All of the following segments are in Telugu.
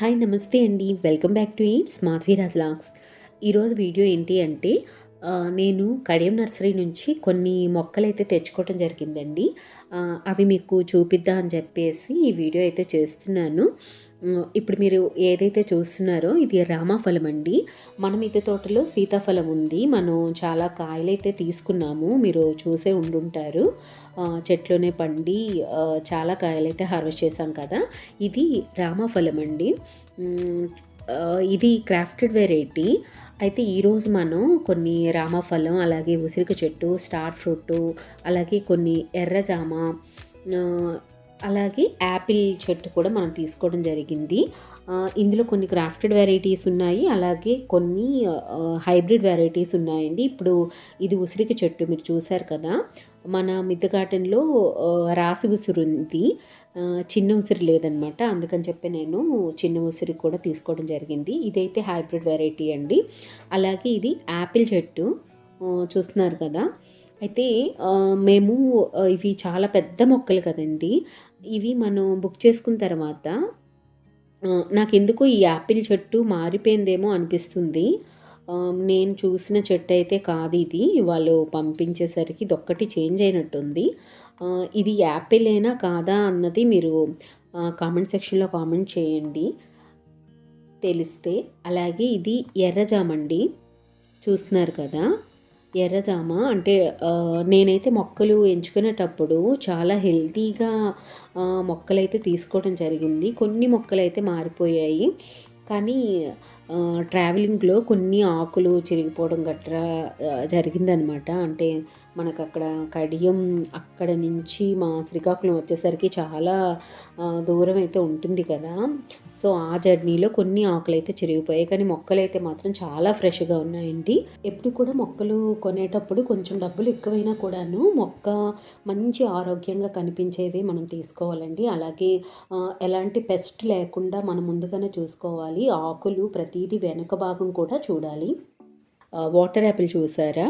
హాయ్ నమస్తే అండి. వెల్కమ్ బ్యాక్ టు ఎయిట్ మాధవీరాజ్ లాగ్స్ ఈరోజు వీడియో ఏంటి అంటే నేను కడియం నర్సరీ నుంచి కొన్ని మొక్కలు అయితే తెచ్చుకోవటం జరిగిందండి. అవి మీకు చూపిద్దాం అని చెప్పేసి ఈ వీడియో అయితే చేస్తున్నాను. ఇప్పుడు మీరు ఏదైతే చూస్తున్నారో ఇది రామాఫలం అండి. మన మిద్దె తోటలో సీతాఫలం ఉంది. మనం చాలా కాయలైతే తీసుకున్నాము. మీరు చూసే ఉండుంటారు. చెట్లోనే పండి చాలా కాయలైతే హార్వెస్ట్ చేశాం కదా. ఇది రామాఫలం అండి. ఇది క్రాఫ్టెడ్ వెరైటీ. అయితే ఈరోజు మనం కొన్ని రామఫలం అలాగే ఉసిరిక చెట్టు స్టార్ ఫ్రూట్ అలాగే కొన్ని ఎర్రజామ అలాగే యాపిల్ చెట్టు కూడా మనం తీసుకోవడం జరిగింది. ఇందులో కొన్ని క్రాఫ్టెడ్ వెరైటీస్ ఉన్నాయి. అలాగే కొన్ని హైబ్రిడ్ వెరైటీస్ ఉన్నాయండి. ఇప్పుడు ఇది ఉసిరికి చెట్టు మీరు చూసారు కదా. మన మిద్ద గార్డెన్లో రాసి ఉసిరి ఉంది. చిన్న ఉసిరి లేదనమాట. అందుకని చెప్పి నేను చిన్న ఉసిరి కూడా తీసుకోవడం జరిగింది. ఇదైతే హైబ్రిడ్ వెరైటీ అండి. అలాగే ఇది యాపిల్ చెట్టు. చూస్తున్నారు కదా. అయితే మేము ఇవి చాలా పెద్ద మొక్కలు కదండి. ఇవి మనం బుక్ చేసుకున్న తర్వాత నాకు నాకెందుకో ఈ యాపిల్ చెట్టు మారిపోయిందేమో అనిపిస్తుంది. నేను చూసిన చెట్టు అయితే కాదు ఇది. వాళ్ళు పంపించేసరికి ఇదొక్కటి చేంజ్ అయినట్టుంది. ఇది యాపిల్ అయినా కాదా అన్నది మీరు కామెంట్ సెక్షన్లో కామెంట్ చేయండి. తెలిస్తే అలాగే ఇది ఎర్రజామండి. చూస్తున్నారు కదా? ఎర్రజామ? అంటే నేనైతే మొక్కలు ఎంచుకునేటప్పుడు చాలా హెల్తీగా మొక్కలైతే తీసుకోవడం జరిగింది. కొన్ని మొక్కలైతే మారిపోయాయి. కానీ ట్రావెలింగ్లో కొన్ని ఆకులు చిరిగిపోవడం గట్రా జరిగిందనమాట. అంటే మనకు అక్కడ కడియం అక్కడ నుంచి మా శ్రీకాకుళం వచ్చేసరికి చాలా దూరం అయితే ఉంటుంది కదా. సో ఆ జర్నీలో కొన్ని ఆకులు అయితే చిరిగిపోయాయి. కానీ మొక్కలు అయితే మాత్రం చాలా ఫ్రెష్గా ఉన్నాయండి. ఎప్పుడు కూడా మొక్కలు కొనేటప్పుడు కొంచెం డబ్బులు ఎక్కువైనా కూడాను మొక్క మంచి ఆరోగ్యంగా కనిపించేవి మనం తీసుకోవాలండి. అలాగే ఎలాంటి పెస్ట్ లేకుండా మనం ముందుగానే చూసుకోవాలి. ఆకులు ప్రతిదీ వెనక భాగం కూడా చూడాలి. వాటర్ యాపిల్ చూసారా?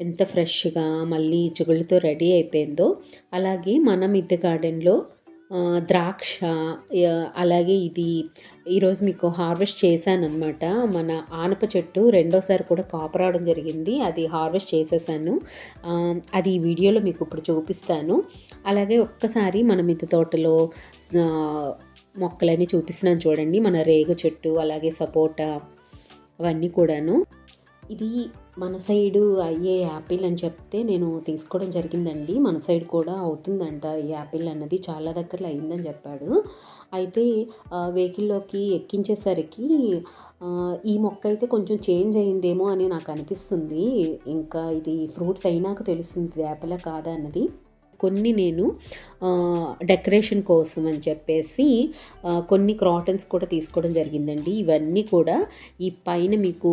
ఎంత ఫ్రెష్గా మళ్ళీ చిగుళ్ళతో రెడీ అయిపోయిందో. అలాగే మనం మిద్దె గార్డెన్లో ద్రాక్ష అలాగే ఇది ఈరోజు మీకు హార్వెస్ట్ చేశానమాట మన ఆనప చెట్టు రెండోసారి కూడా కాపరావడం జరిగింది. అది హార్వెస్ట్ చేసేసాను. అది ఈ వీడియోలో మీకు ఇప్పుడు చూపిస్తాను. అలాగే ఒక్కసారి మనం మిద్దె తోటలో మొక్కలన్నీ చూపిస్తున్నాను చూడండి. మన రేగు చెట్టు అలాగే సపోటా అవన్నీ కూడాను. ఇది మన సైడు అయ్యే యాపిల్ అని చెప్తే నేను తీసుకోవడం జరిగిందండి. మన సైడ్ కూడా అవుతుందంట ఈ యాపిల్ అన్నది. చాలా దగ్గరలో అయిందని చెప్పాడు. అయితే వెహికల్లోకి ఎక్కించేసరికి ఈ మొక్క అయితే కొంచెం చేంజ్ అయిందేమో అని నాకు అనిపిస్తుంది. ఇంకా ఇది ఫ్రూట్స్ అయినాక తెలుస్తుంది. యాపిల్ కాదా అన్నది. కొన్ని నేను డెకరేషన్ కోసం అని చెప్పేసి కొన్ని క్రాటన్స్ కూడా తీసుకోవడం జరిగిందండి. ఇవన్నీ కూడా ఈ పైన మీకు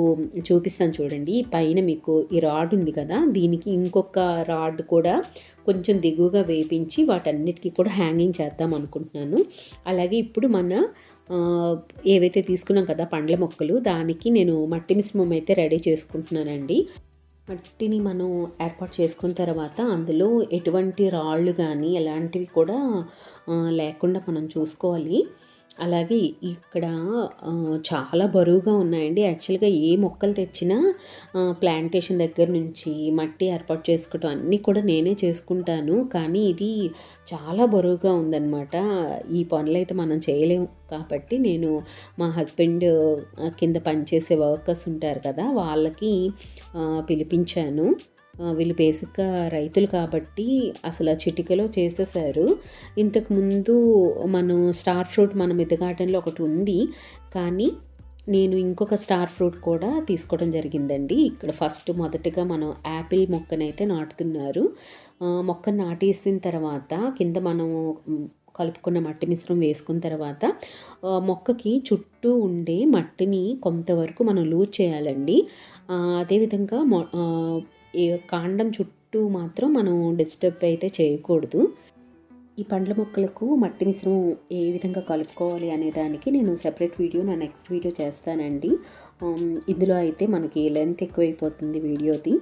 చూపిస్తాను చూడండి. ఈ పైన మీకు ఈ రాడ్ ఉంది కదా దీనికి ఇంకొక రాడ్ కూడా కొంచెం దిగువగా వేపించి వాటన్నిటికీ కూడా హ్యాంగింగ్ చేద్దాం అనుకుంటున్నాను. అలాగే ఇప్పుడు మన ఏవైతే తీసుకున్నాం కదా పండ్ల మొక్కలు దానికి నేను మట్టి మిశ్రమం అయితే రెడీ చేసుకుంటున్నానండి. మట్టిని మనం ఏర్పాటు చేసుకున్న తర్వాత అందులో ఎటువంటి రాళ్ళు కానీ ఎలాంటివి కూడా లేకుండా మనం చూసుకోవాలి. అలాగే ఇక్కడ చాలా బరువుగా ఉన్నాయండి. యాక్చువల్గా ఏ మొక్కలు తెచ్చినా ప్లాంటేషన్ దగ్గర నుంచి మట్టి ఏర్పాటు చేసుకోవటం అన్నీ కూడా నేనే చేసుకుంటాను. కానీ ఇది చాలా బరువుగా ఉందన్నమాట. ఈ పనులు అయితే మనం చేయలేము. కాబట్టి నేను మా హస్బెండ్ కింద పనిచేసే వర్కర్స్ ఉంటారు కదా వాళ్ళకి పిలిపించాను. వీళ్ళు బేసిక్గా రైతులు కాబట్టి అసలు ఆ చిటికలో చేసేసారు. ఇంతకుముందు మనం స్టార్ ఫ్రూట్ మన మిద్దె గార్డెన్లో ఒకటి ఉంది. కానీ నేను ఇంకొక స్టార్ ఫ్రూట్ కూడా తీసుకోవడం జరిగిందండి. ఇక్కడ ఫస్ట్ మొదటగా మనం యాపిల్ మొక్కనైతే నాటుతున్నారు. మొక్క నాటేసిన తర్వాత కింద మనం కలుపుకున్న మట్టి మిశ్రమం వేసుకున్న తర్వాత మొక్కకి చుట్టూ ఉండే మట్టిని కొంతవరకు మనం లూజ్ చేయాలండి. అదేవిధంగా మొ ఈ కాండం చుట్టూ మాత్రం మనం డిస్టర్బ్ అయితే చేయకూడదు. ఈ పండ్ల మొక్కలకు మట్టి మిశ్రమం ఏ విధంగా కలుపుకోవాలి అనే దానికి నేను సెపరేట్ వీడియో నా నెక్స్ట్ వీడియో చేస్తానండి. ఇందులో అయితే మనకి లెంత్ ఎక్కువైపోతుంది వీడియోది.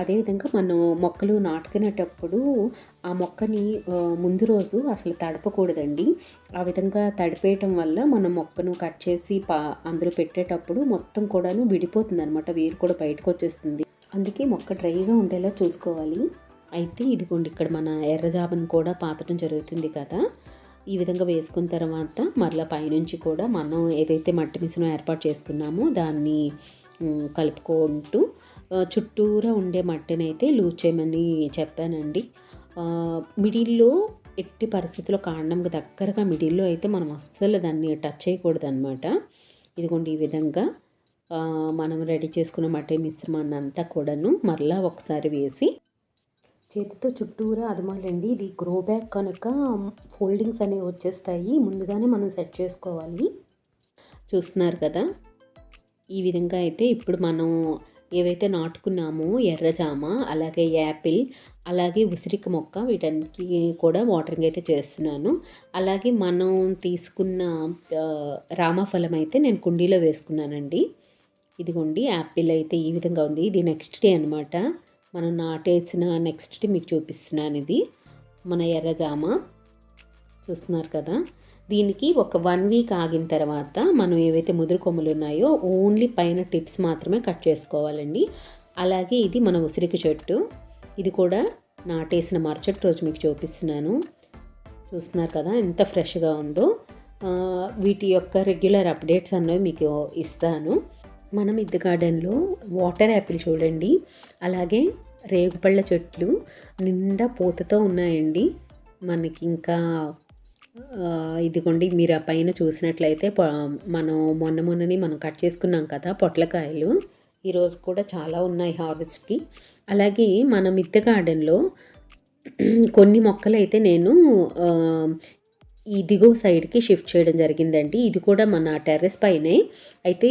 అదేవిధంగా మనం మొక్కలు నాటుకునేటప్పుడు ఆ మొక్కని ముందు రోజు అసలు తడపకూడదండి. ఆ విధంగా తడిపేయటం వల్ల మనం మొక్కను కట్ చేసి పా అందులో పెట్టేటప్పుడు మొత్తం కూడాను విడిపోతుంది అనమాట వేరు కూడా బయటకు వచ్చేస్తుంది. అందుకే మొక్క డ్రైగా ఉండేలా చూసుకోవాలి. అయితే ఇదిగోండి ఇక్కడ మన ఎర్రజాబను కూడా పాతటం జరుగుతుంది కదా. ఈ విధంగా వేసుకున్న తర్వాత మరలా పైనుంచి కూడా మనం ఏదైతే మట్టి మిశ్రమం ఏర్పాటు చేసుకున్నామో దాన్ని కలుపుకుంటూ చుట్టూరా ఉండే మట్టిని అయితే లూజ్ చేయమని చెప్పానండి. మిడిల్లో ఎట్టి పరిస్థితుల్లో కాండంకి దగ్గరగా మిడిల్లో అయితే మనం అస్సలు దాన్ని టచ్ చేయకూడదు అనమాట ఇదిగోండి ఈ విధంగా మనం రెడీ చేసుకున్న మట్టి మిశ్రమాన్ని అంతా కూడాను మరలా ఒకసారి వేసి చేతితో చుట్టూరా అదమాలండి. ఇది గ్రో బ్యాగ్ కనుక ఫోల్డింగ్స్ అనేవి వచ్చేస్తాయి. ముందుగానే మనం సెట్ చేసుకోవాలి. చూస్తున్నారు కదా? ఈ విధంగా అయితే ఇప్పుడు మనం ఏవైతే నాటుకున్నామో ఎర్రజామ అలాగే యాపిల్ అలాగే ఉసిరిక మొక్క వీటన్నిటికీ కూడా వాటరింగ్ అయితే చేస్తున్నాను. అలాగే మనం తీసుకున్న రామఫలం అయితే నేను కుండీలో వేసుకున్నానండి. ఇదిగోండి యాపిల్ అయితే ఈ విధంగా ఉంది. ఇది నెక్స్ట్ డే అనమాట మనం నాటేసిన నెక్స్ట్ డే మీకు చూపిస్తున్నాను ఇది. మన ఎర్రజామ. చూస్తున్నారు కదా? దీనికి ఒక వన్ వీక్ ఆగిన తర్వాత మనం ఏవైతే ముదురు కొమ్మలు ఉన్నాయో ఓన్లీ పైన టిప్స్ మాత్రమే కట్ చేసుకోవాలండి. అలాగే ఇది మన ఉసిరికి చెట్టు. ఇది కూడా నాటేసిన మరుసటి రోజు మీకు చూపిస్తున్నాను. చూస్తున్నారు కదా? ఎంత ఫ్రెష్గా ఉందో. వీటి యొక్క రెగ్యులర్ అప్డేట్స్ అన్నవి మీకు ఇస్తాను. మనం ఇద్ద గార్డెన్లో వాటర్ యాపిల్ చూడండి. అలాగే రేగుపళ్ళ చెట్లు నిండా పూతతో ఉన్నాయండి. మనకి ఇంకా ఇదిగోండి మీరు ఆ పైన చూసినట్లయితే మనం మొన్న మొన్నని మనం కట్ చేసుకున్నాం కదా పొట్లకాయలు. ఈరోజు కూడా చాలా ఉన్నాయి హార్వెస్ట్కి. అలాగే మన మిద్దె గార్డెన్లో కొన్ని మొక్కలు అయితే నేను ఈ దిగువ సైడ్కి షిఫ్ట్ చేయడం జరిగిందండి. ఇది కూడా మన టెర్రస్ పైనే. అయితే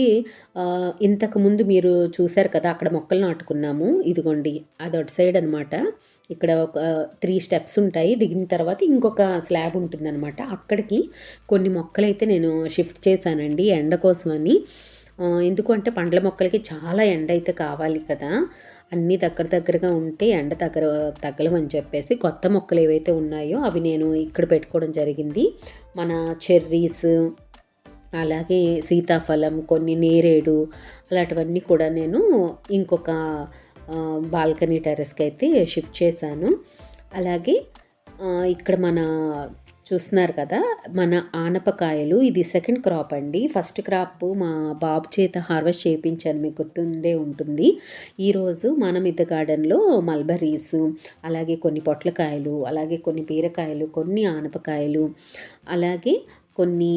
ఇంతకుముందు మీరు చూశారు కదా అక్కడ మొక్కలు నాటుకున్నాము. ఇదిగోండి అది అటు సైడ్ అనమాట ఇక్కడ ఒక త్రీ స్టెప్స్ ఉంటాయి. దిగిన తర్వాత ఇంకొక స్లాబ్ ఉంటుందన్నమాట. అక్కడికి కొన్ని మొక్కలు అయితే నేను షిఫ్ట్ చేశానండి ఎండ కోసమని. ఎందుకంటే పండ్ల మొక్కలకి చాలా ఎండ అయితే కావాలి కదా. అన్నీ దగ్గర దగ్గరగా ఉంటే ఎండ దగ్గర తగ్గలమని చెప్పేసి కొత్త మొక్కలు ఏవైతే ఉన్నాయో అవి నేను ఇక్కడ పెట్టుకోవడం జరిగింది. మన చెర్రీస్ అలాగే సీతాఫలం కొన్ని నేరేడు అలాంటివన్నీ కూడా నేను ఇంకొక బాల్కనీ టెరెస్కి అయితే షిఫ్ట్ చేశాను. అలాగే ఇక్కడ మన చూస్తున్నారు కదా మన ఆనపకాయలు ఇది సెకండ్ క్రాప్ అండి. ఫస్ట్ క్రాప్ మా బాబు చేత హార్వెస్ట్ చేయించాను మీకు గుర్తుండే ఉంటుంది. ఈరోజు మనం మిద్దె గార్డెన్లో మల్బరీస్ అలాగే కొన్ని పొట్లకాయలు అలాగే కొన్ని బీరకాయలు కొన్ని ఆనపకాయలు అలాగే కొన్ని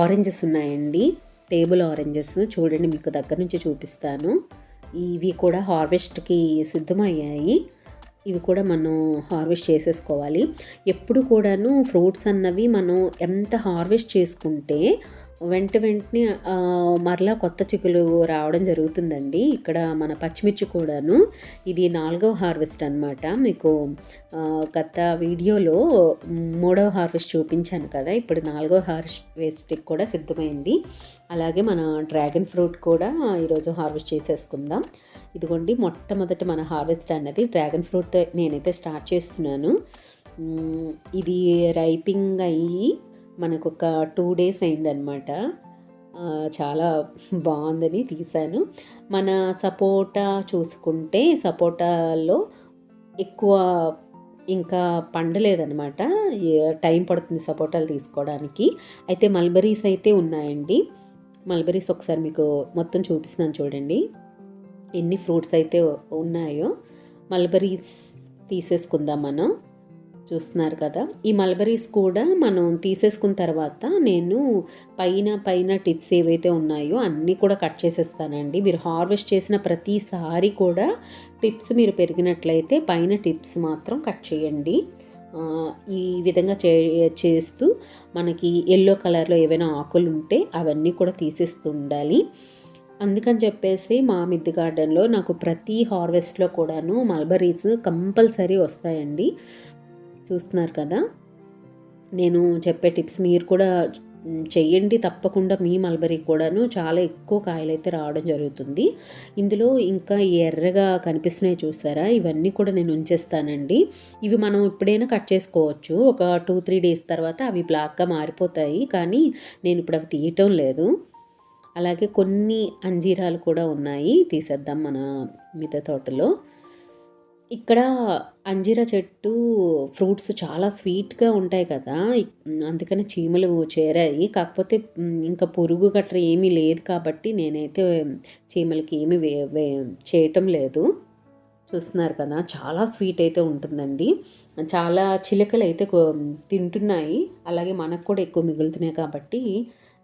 ఆరెంజెస్ ఉన్నాయండి. టేబుల్ ఆరెంజెస్ చూడండి మీకు దగ్గర నుంచి చూపిస్తాను. ఇవి కూడా హార్వెస్ట్కి సిద్ధమయ్యాయి. ఇవి కూడా మనం హార్వెస్ట్ చేసేసుకోవాలి. ఎప్పుడు కూడాను ఫ్రూట్స్ అన్నవి మనం ఎంత హార్వెస్ట్ చేసుకుంటే వెంట వెంటనే మరలా కొత్త చిక్కులు రావడం జరుగుతుందండి. ఇక్కడ మన పచ్చిమిర్చి కూడాను ఇది నాలుగవ హార్వెస్ట్ అనమాట మీకు గత వీడియోలో మూడవ హార్వెస్ట్ చూపించాను కదా. ఇప్పుడు నాలుగవ హార్వెస్ట్కి కూడా సిద్ధమైంది. అలాగే మన డ్రాగన్ ఫ్రూట్ కూడా ఈరోజు హార్వెస్ట్ చేసేసుకుందాం. ఇదిగోండి మొట్టమొదటి మన హార్వెస్ట్ అన్నది డ్రాగన్ ఫ్రూట్తో నేనైతే స్టార్ట్ చేస్తున్నాను. ఇది రైపింగ్ అయ్యి మనకు ఒక టూ డేస్ అయిందనమాట చాలా బాగుందని తీశాను. మన సపోటా చూసుకుంటే సపోటాలో ఎక్కువ ఇంకా పండలేదనమాట టైం పడుతుంది సపోటాలు తీసుకోవడానికి. అయితే మల్బరీస్ అయితే ఉన్నాయండి. మల్బరీస్ ఒకసారి మీకు మొత్తం చూపిస్తున్నాను చూడండి. ఎన్ని ఫ్రూట్స్ అయితే ఉన్నాయో. మల్బరీస్ తీసేసుకుందాం మనం. చూస్తున్నారు కదా. ఈ మల్బరీస్ కూడా మనం తీసేసుకున్న తర్వాత నేను పైన పైన టిప్స్ ఏవైతే ఉన్నాయో అన్నీ కూడా కట్ చేసేస్తానండి. మీరు హార్వెస్ట్ చేసిన ప్రతిసారి కూడా టిప్స్ మీరు పెరిగినట్లయితే పైన టిప్స్ మాత్రం కట్ చేయండి. ఈ విధంగా చే చేస్తూ మనకి ఎల్లో కలర్లో ఏవైనా ఆకులు ఉంటే అవన్నీ కూడా తీసేస్తూ ఉండాలి అందుకని చెప్పేసి మా మిద్దె గార్డెన్లో నాకు ప్రతి హార్వెస్ట్లో కూడాను మల్బరీస్ కంపల్సరీ వస్తాయండి. చూస్తున్నారు కదా. నేను చెప్పే టిప్స్ మీరు కూడా చెయ్యండి. తప్పకుండా మీ మల్బరీ కూడాను చాలా ఎక్కువ కాయలు అయితే రావడం జరుగుతుంది. ఇందులో ఇంకా ఎర్రగా కనిపిస్తున్నాయి చూసారా? ఇవన్నీ కూడా నేను ఉంచేస్తానండి. ఇవి మనం ఇప్పుడైనా కట్ చేసుకోవచ్చు. ఒక టూ త్రీ డేస్ తర్వాత అవి బ్లాక్గా మారిపోతాయి. కానీ నేను ఇప్పుడు అవి తీయటం లేదు. అలాగే కొన్ని అంజీరాలు కూడా ఉన్నాయి. తీసేద్దాం మన మిగతా తోటలో. ఇక్కడ అంజీరా చెట్టు ఫ్రూట్స్ చాలా స్వీట్గా ఉంటాయి కదా. అందుకని చీమలు చేరాయి. కాకపోతే ఇంకా పురుగు గట్రా ఏమీ లేదు కాబట్టి నేనైతే చీమలకి ఏమీ వే వే చేయటం లేదు. చూస్తున్నారు కదా చాలా స్వీట్ అయితే ఉంటుందండి. చాలా చిలకలు అయితే తింటున్నాయి. అలాగే మనకు కూడా ఎక్కువ మిగులుతున్నాయి కాబట్టి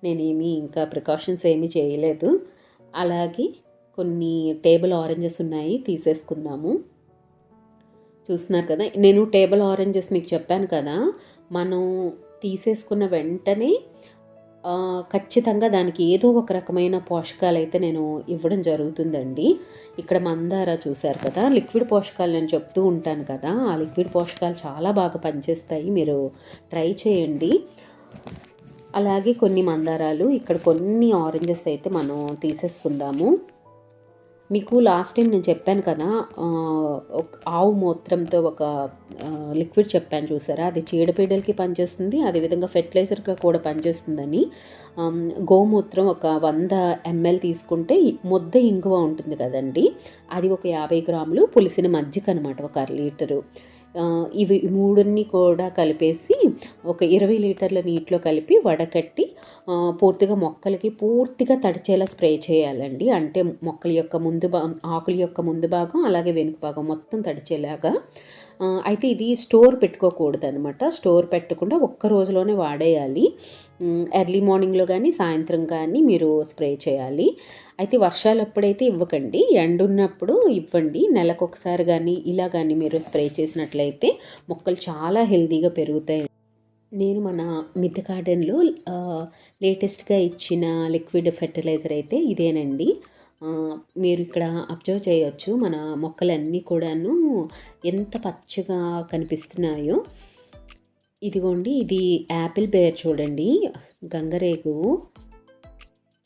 నేనేమి ఇంకా ప్రికాషన్స్ ఏమీ చేయలేదు. అలాగే కొన్ని టేబుల్ ఆరెంజెస్ ఉన్నాయి తీసేసుకుందాము. చూస్తున్నారు కదా. నేను టేబుల్ ఆరెంజెస్ మీకు చెప్పాను కదా. మనం తీసేసుకున్న వెంటనే ఖచ్చితంగా దానికి ఏదో ఒక రకమైన పోషకాలు అయితే నేను ఇవ్వడం జరుగుతుందండి. ఇక్కడ మందార చూశారు కదా. లిక్విడ్ పోషకాలు నేను చెప్తూ ఉంటాను కదా. ఆ లిక్విడ్ పోషకాలు చాలా బాగా పనిచేస్తాయి. మీరు ట్రై చేయండి. అలాగే కొన్ని మందారాలు ఇక్కడ కొన్ని ఆరెంజెస్ అయితే మనం తీసేసుకుందాము. మీకు లాస్ట్ టైం నేను చెప్పాను కదా ఒక ఆవు మూత్రంతో ఒక లిక్విడ్ చెప్పాను చూసారా? అది చీడపీడలకి పనిచేస్తుంది అదేవిధంగా ఫెర్టిలైజర్గా కూడా పనిచేస్తుందని. గోమూత్రం ఒక వంద ఎంఎల్ తీసుకుంటే ముద్ద ఇంగువ ఉంటుంది కదండి. అది ఒక యాభై గ్రాములు పులిసిన మజ్జిగ అనమాట ఒక అర లీటరు. ఇవి మూడుని కూడా కలిపేసి ఒక ఇరవై లీటర్ల నీటిలో కలిపి వడకట్టి పూర్తిగా మొక్కలకి పూర్తిగా తడిచేలా స్ప్రే చేయాలండి. అంటే మొక్కల యొక్క ముందు భాగం ఆకుల యొక్క ముందు భాగం అలాగే వెనుక భాగం మొత్తం తడిచేలాగా. అయితే ఇది స్టోర్ పెట్టుకోకూడదు అనమాట స్టోర్ పెట్టకుండా ఒక్క రోజులోనే వాడేయాలి. ఎర్లీ మార్నింగ్లో కానీ సాయంత్రం కానీ మీరు స్ప్రే చేయాలి. అయితే వర్షాలు అప్పుడైతే ఇవ్వకండి. ఎండున్నప్పుడు ఇవ్వండి. నెలకు ఒకసారి కానీ ఇలా కానీ మీరు స్ప్రే చేసినట్లయితే మొక్కలు చాలా హెల్తీగా పెరుగుతాయి. నేను మన మిద్ద గార్డెన్లో లేటెస్ట్గా ఇచ్చిన లిక్విడ్ ఫెర్టిలైజర్ అయితే ఇదేనండి. మీరు ఇక్కడ అబ్జర్వ్ చేయొచ్చు. మన మొక్కలన్నీ కూడాను ఎంత పచ్చగా కనిపిస్తున్నాయో. ఇదిగోండి ఇది యాపిల్ బేర్ చూడండి. గంగరేగు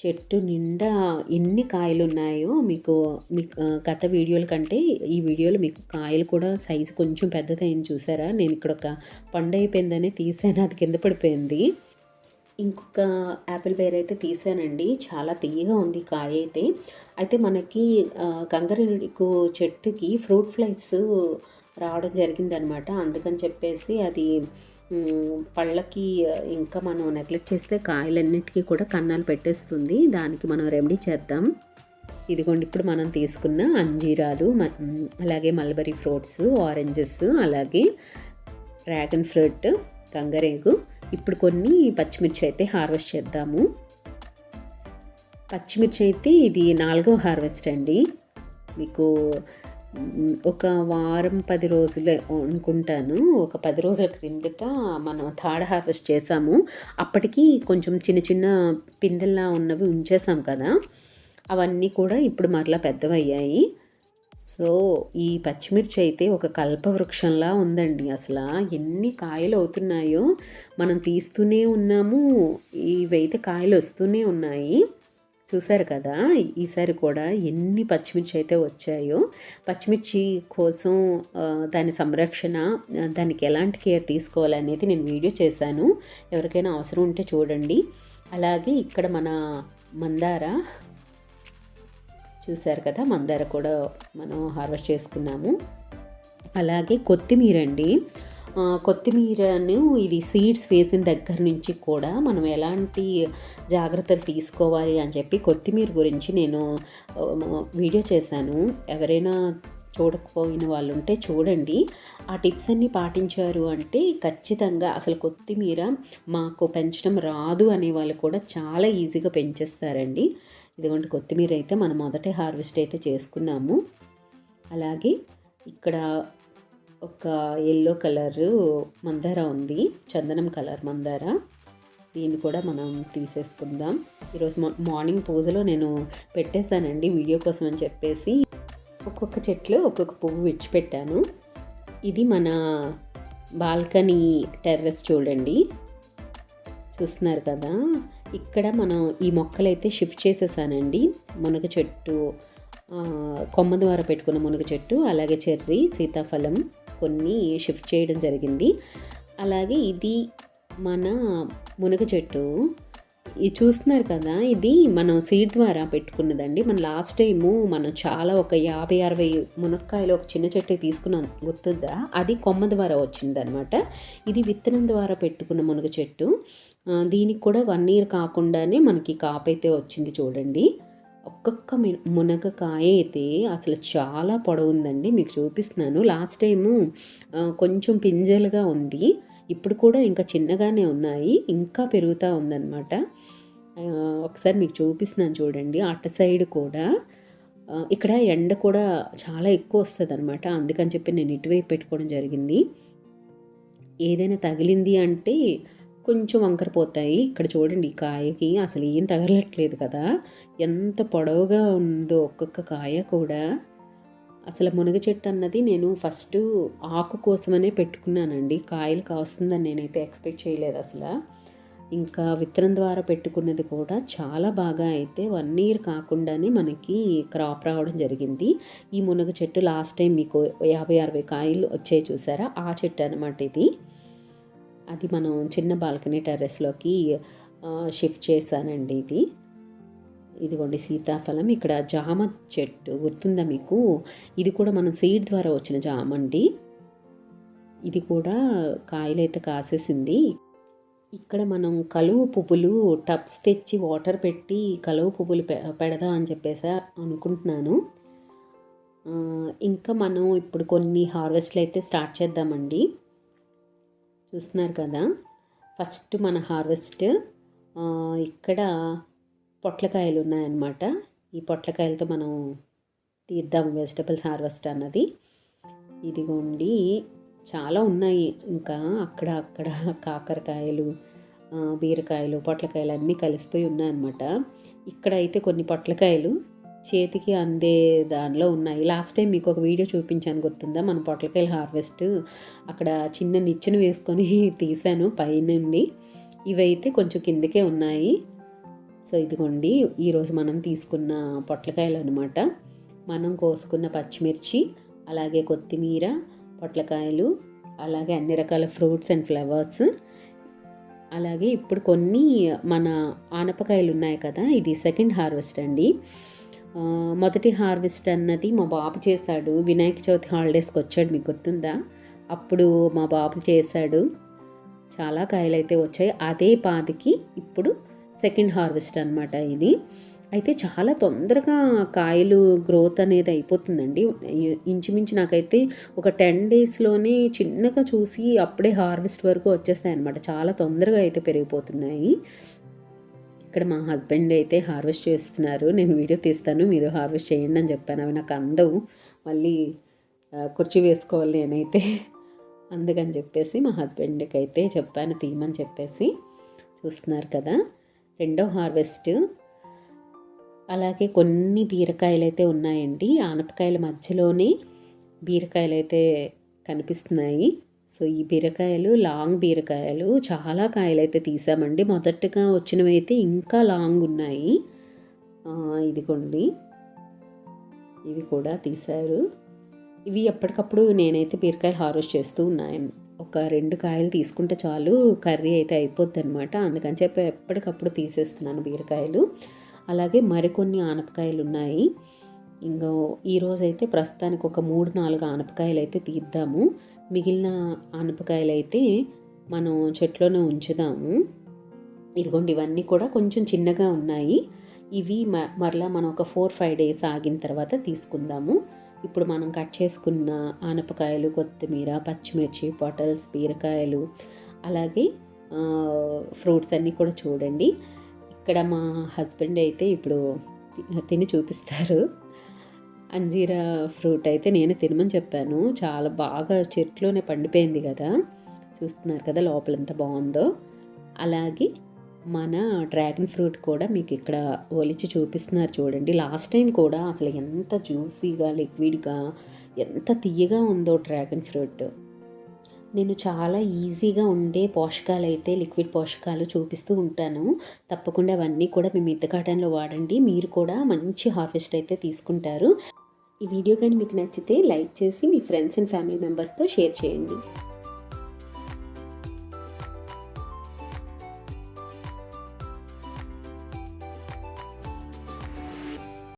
చెట్టు నిండా ఎన్ని కాయలు ఉన్నాయో మీకు మీకు గత వీడియోల కంటే ఈ వీడియోలో మీకు కాయలు కూడా సైజు కొంచెం పెద్దదైంది చూసారా? నేను ఇక్కడ ఒక పండు అయిపోయిందని తీసాను అది కింద పడిపోయింది. ఇంకొక యాపిల్ బేర్ అయితే తీసానండి చాలా తీయగా ఉంది కాయ అయితే. అయితే మనకి గంగరేకు చెట్టుకి ఫ్రూట్ ఫ్లైస్ రావడం జరిగిందనమాట. అందుకని చెప్పేసి అది పళ్ళకి ఇంకా మనం నెగ్లెక్ట్ చేస్తే కాయలన్నిటికీ కూడా కన్నాలు పెట్టేస్తుంది. దానికి మనం రెమెడీ చేద్దాం. ఇదిగోండి ఇప్పుడు మనం తీసుకున్న అంజీరాలు మ- అలాగే మల్బరీ ఫ్రూట్స్ ఆరెంజెస్ అలాగే డ్రాగన్ ఫ్రూట్ గంగరేగు. ఇప్పుడు కొన్ని పచ్చిమిర్చి అయితే హార్వెస్ట్ చేద్దాము. పచ్చిమిర్చి అయితే ఇది నాలుగవ హార్వెస్ట్ అండి. మీకు ఒక వారం పది రోజులే అనుకుంటాను. ఒక పది రోజుల క్రిందట మనం థర్డ్ హార్వెస్ట్ చేసాము. అప్పటికి కొంచెం చిన్న చిన్న పిందెల్లా ఉన్నవి ఉంచేసాం కదా. అవన్నీ కూడా ఇప్పుడు మరలా పెద్దవయ్యాయి. సో ఈ పచ్చిమిర్చి అయితే ఒక కల్పవృక్షంలా ఉందండి. అసలు ఎన్ని కాయలు అవుతున్నాయో మనం తీస్తూనే ఉన్నాము. ఇవైతే కాయలు వస్తూనే ఉన్నాయి. చూసారు కదా? ఈసారి కూడా ఎన్ని పచ్చిమిర్చి అయితే వచ్చాయో పచ్చిమిర్చి కోసం దాని సంరక్షణ దానికి ఎలాంటి కేర్ తీసుకోవాలనేది నేను వీడియో చేశాను. ఎవరికైనా అవసరం ఉంటే చూడండి. అలాగే ఇక్కడ మన మందార చూసారు కదా? మందార కూడా మనం హార్వెస్ట్ చేసుకున్నాము. అలాగే కొత్తిమీర అండి. కొత్తిమీరను ఇది సీడ్స్ వేసిన దగ్గర నుంచి కూడా మనం ఎలాంటి జాగ్రత్తలు తీసుకోవాలి అని చెప్పి కొత్తిమీర గురించి నేను వీడియో చేశాను. ఎవరైనా చూడకపోయిన వాళ్ళు ఉంటే చూడండి. ఆ టిప్స్ అన్నీ పాటించారు అంటే ఖచ్చితంగా అసలు కొత్తిమీర మాకు పెంచడం రాదు అనే వాళ్ళు కూడా చాలా ఈజీగా పెంచేస్తారండి. ఇదిగోండి కొత్తిమీర అయితే మనం మొదటే హార్వెస్ట్ అయితే చేసుకున్నాము. అలాగే ఇక్కడ ఒక ఎల్లో కలరు మందార ఉంది. చందనం కలర్ మందార. దీన్ని కూడా మనం తీసేసుకుందాం. ఈరోజు మార్నింగ్ పూజలో నేను పెట్టేశానండి వీడియో కోసం అని చెప్పేసి. ఒక్కొక్క చెట్లు ఒక్కొక్క పువ్వు విడిచిపెట్టాను ఇది మన బాల్కనీ టెర్రస్ చూడండి. చూస్తున్నారు కదా? ఇక్కడ మనం ఈ మొక్కలైతే షిఫ్ట్ చేసేసానండి. మునగ చెట్టు కొమ్మ ద్వారా పెట్టుకున్న మునగ చెట్టు అలాగే చెర్రీ సీతాఫలం కొన్ని షిఫ్ట్ చేయడం జరిగింది. అలాగే ఇది మన మునగ చెట్టు. ఇది చూస్తున్నారు కదా ఇది మనం సీడ్ ద్వారా పెట్టుకున్నదండి. మన లాస్ట్ టైము మనం చాలా ఒక యాభై అరవై మునక్కాయలు ఒక చిన్న చెట్టు తీసుకున్నాం. గుర్తుందా? అది కొమ్మ ద్వారా వచ్చిందనమాట ఇది విత్తనం ద్వారా పెట్టుకున్న మునగ చెట్టు. దీనికి కూడా వన్ ఇయర్ కాకుండానే మనకి కాపైతే వచ్చింది చూడండి. ఒక్కొక్క మి- మునగకాయ అయితే అసలు చాలా పొడవుందండి మీకు చూపిస్తున్నాను. లాస్ట్ టైము కొంచెం పింజలుగా ఉంది. ఇప్పుడు కూడా ఇంకా చిన్నగానే ఉన్నాయి ఇంకా పెరుగుతూ ఉందన్నమాట. ఒకసారి మీకు చూపిస్తున్నాను చూడండి అటు సైడ్ కూడా. ఇక్కడ ఎండ కూడా చాలా ఎక్కువ వస్తుంది అనమాట అందుకని చెప్పి నేను ఇటువైపు పెట్టుకోవడం జరిగింది. ఏదైనా తగిలింది అంటే కొంచెం వంకరపోతాయి ఇక్కడ చూడండి కాయకి అసలు ఏం తగలట్లేదు కదా. ఎంత పొడవుగా ఉందో ఒక్కొక్క కాయ కూడా. అసలు మునగ చెట్టు అన్నది నేను ఫస్ట్ ఆకు కోసమనే పెట్టుకున్నానండి. కాయలు కాస్తుందని నేనైతే ఎక్స్పెక్ట్ చేయలేదు అసలు. ఇంకా విత్తనం ద్వారా పెట్టుకున్నది కూడా చాలా బాగా అయితే వన్ ఇయర్ కాకుండానే మనకి క్రాప్ రావడం జరిగింది. ఈ మునగ చెట్టు లాస్ట్ టైం మీకు యాభై అరవై కాయలు వచ్చాయి చూసారా? ఆ చెట్టు అనమాట ఇది. అది మనం చిన్న బాల్కనీ టెర్రస్లోకి షిఫ్ట్ చేశానండి ఇది. ఇదిగోండి సీతాఫలం. ఇక్కడ జామ చెట్టు గుర్తుందా మీకు? ఇది కూడా మనం సీడ్ ద్వారా వచ్చిన జామ అండి. ఇది కూడా కాయలైతే కాసేసింది. ఇక్కడ మనం కలువ పువ్వులు టబ్స్ తెచ్చి వాటర్ పెట్టి కలువ పువ్వులు పె పెడదాం అని చెప్పేసి అనుకుంటున్నాను. ఇంకా మనం ఇప్పుడు కొన్ని హార్వెస్ట్లు అయితే స్టార్ట్ చేద్దామండి. చూస్తున్నారు కదా. ఫస్ట్ మన హార్వెస్ట్ ఇక్కడ పొట్లకాయలు ఉన్నాయన్నమాట. ఈ పొట్లకాయలతో మనం తీద్దాం వెజిటబుల్స్ హార్వెస్ట్ అన్నది. ఇదిగోండి చాలా ఉన్నాయి. ఇంకా అక్కడ అక్కడ కాకరకాయలు బీరకాయలు పొట్లకాయలు అన్నీ కలిసిపోయి ఉన్నాయన్నమాట. ఇక్కడ అయితే కొన్ని పొట్లకాయలు చేతికి అందే దానిలో ఉన్నాయి. లాస్ట్ టైం మీకు ఒక వీడియో చూపించాను గుర్తుందా? మన పొట్లకాయల హార్వెస్ట్. అక్కడ చిన్న నిచ్చెన వేసుకొని తీసాను పైనుండి. ఇవైతే కొంచెం కిందకే ఉన్నాయి. సో ఇదిగోండి ఈరోజు మనం తీసుకున్న పొట్లకాయలు అనమాట మనం కోసుకున్న పచ్చిమిర్చి అలాగే కొత్తిమీర పొట్లకాయలు అలాగే అన్ని రకాల ఫ్రూట్స్ అండ్ ఫ్లవర్స్. అలాగే ఇప్పుడు కొన్ని మన ఆనపకాయలు ఉన్నాయి కదా ఇది సెకండ్ హార్వెస్ట్ అండి. మొదటి హార్వెస్ట్ అన్నది మా బాబు చేశాడు. వినాయక చవితి హాలిడేస్కి వచ్చాడు మీకు గుర్తుందా? అప్పుడు మా బాబు చేశాడు. చాలా కాయలు అయితే వచ్చాయి. అదే పాదికి ఇప్పుడు సెకండ్ హార్వెస్ట్ అనమాట ఇది. అయితే చాలా తొందరగా కాయలు గ్రోత్ అనేది అయిపోతుందండి. ఇంచుమించు నాకైతే ఒక టెన్ డేస్లోనే చిన్నగా చూసి అప్పుడే హార్వెస్ట్ వరకు వచ్చేస్తాయి అనమాట చాలా తొందరగా అయితే పెరిగిపోతున్నాయి. ఇక్కడ మా హస్బెండ్ అయితే హార్వెస్ట్ చేస్తున్నారు. నేను వీడియో తీస్తాను మీరు హార్వెస్ట్ చేయండి అని చెప్పాను. అవి నాకు అందవు. మళ్ళీ కుర్చీ వేసుకోవాలి నేనైతే. అందుకని చెప్పేసి మా హస్బెండ్కి అయితే చెప్పాను తీయమని చెప్పేసి. చూస్తున్నారు కదా రెండో హార్వెస్ట్. అలాగే కొన్ని బీరకాయలు అయితే ఉన్నాయండి. ఆనపకాయల మధ్యలోనే బీరకాయలు అయితే కనిపిస్తున్నాయి. సో ఈ బీరకాయలు లాంగ్ బీరకాయలు చాలా కాయలు అయితే తీసామండి. మొదటగా వచ్చినవి అయితే ఇంకా లాంగ్ ఉన్నాయి. ఇదిగోండి. ఇవి కూడా తీశారు. ఇవి ఎప్పటికప్పుడు నేనైతే బీరకాయలు హార్వెస్ట్ చేస్తూ ఉన్నాను ఒక రెండు కాయలు తీసుకుంటే చాలు కర్రీ అయితే అయిపోద్ది అనమాట అందుకని చెప్పి ఎప్పటికప్పుడు తీసేస్తున్నాను బీరకాయలు. అలాగే మరికొన్ని ఆనపకాయలు ఉన్నాయి. ఇంకా ఈరోజైతే ప్రస్తుతానికి ఒక మూడు నాలుగు ఆనపకాయలు అయితే తీద్దాము. మిగిలిన ఆనపకాయలు అయితే మనం చెట్లోనే ఉంచుదాము. ఇదిగోండి ఇవన్నీ కూడా కొంచెం చిన్నగా ఉన్నాయి. ఇవి మ మరలా మనం ఒక ఫోర్ ఫైవ్ డేస్ ఆగిన తర్వాత తీసుకుందాము. ఇప్పుడు మనం కట్ చేసుకున్న ఆనపకాయలు కొత్తిమీర పచ్చిమిర్చి పొటల్స్ బీరకాయలు అలాగే ఫ్రూట్స్ అన్నీ కూడా చూడండి. ఇక్కడ మా హస్బెండ్ అయితే ఇప్పుడు తిని చూపిస్తారు. అంజీరా ఫ్రూట్ అయితే నేను తినమని చెప్పాను. చాలా బాగా చెట్లోనే పండిపోయింది కదా. చూస్తున్నారు కదా లోపల ఎంత బాగుందో. అలాగే మన డ్రాగన్ ఫ్రూట్ కూడా మీకు ఇక్కడ ఒలిచి చూపిస్తున్నారు చూడండి. లాస్ట్ టైం కూడా అసలు ఎంత జ్యూసీగా లిక్విడ్గా ఎంత తీయగా ఉందో డ్రాగన్ ఫ్రూట్. నేను చాలా ఈజీగా ఉండే పోషకాలు అయితే లిక్విడ్ పోషకాలు చూపిస్తూ ఉంటాను. తప్పకుండా అవన్నీ కూడా మీ మిద్దె కాటన్లో వాడండి. మీరు కూడా మంచి హార్వెస్ట్ అయితే తీసుకుంటారు. ఈ వీడియో కానీ మీకు నచ్చితే లైక్ చేసి మీ ఫ్రెండ్స్ అండ్ ఫ్యామిలీ మెంబర్స్తో షేర్ చేయండి.